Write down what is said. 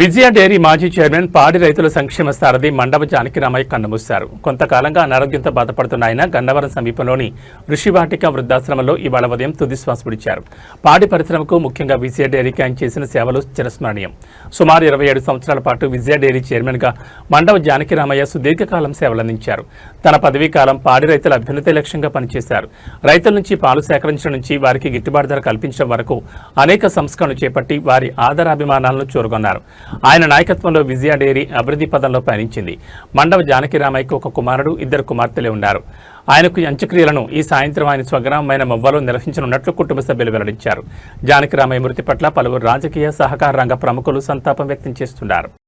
విజయ dairy మాజీ chairman పాడి రైతుల సంక్షేమ సారథి మండవ జానకిరామయ్య కన్నుమూశారు. కొంతకాలంగా అనారోగ్యంతో బాధపడుతున్న ఆయన గన్నవరం సమీపంలోని ఋషివాటిక వృద్ధాశ్రమంలో ఇవాళ ఉదయం తుది శ్వాస విడిచారు పాడి పరిశ్రమకు ముఖ్యంగా విజయ డైరీకి ఆయన చేసిన సేవలు చిరస్మరణీయం. సుమారు ఇరవై ఏడు సంవత్సరాల పాటు విజయ డైరీ చైర్మన్గా మండవ జానకిరామయ్య సుదీర్ఘకాలం సేవలందించారు. తన పదవీ కాలం పాడి రైతుల అభ్యున్నతి లక్ష్యంగా పనిచేశారు. రైతుల నుంచి పాలు సేకరించడం నుంచి వారికి గిట్టుబాటు ధర కల్పించడం వరకు అనేక సంస్కరణలు చేపట్టి వారి ఆదరాభిమానాలను చూరగొన్నారు. ఆయన నాయకత్వంలో విజయ డైరీ అభివృద్ధి పదంలో పయనించింది. మండవ జానకిరామయ్యకు ఒక కుమారుడు ఇద్దరు కుమార్తెలే ఉన్నారు. ఆయనకు అంత్యక్రియలను ఈ సాయంత్రం ఆయన స్వగ్రామమైన మొవ్వలో నిర్వహించనున్నట్లు కుటుంబ సభ్యులు వెల్లడించారు. జానకిరామయ్య మృతి పట్ల పలువురు రాజకీయ సహకార రంగ ప్రముఖులు సంతాపం వ్యక్తం చేస్తున్నారు.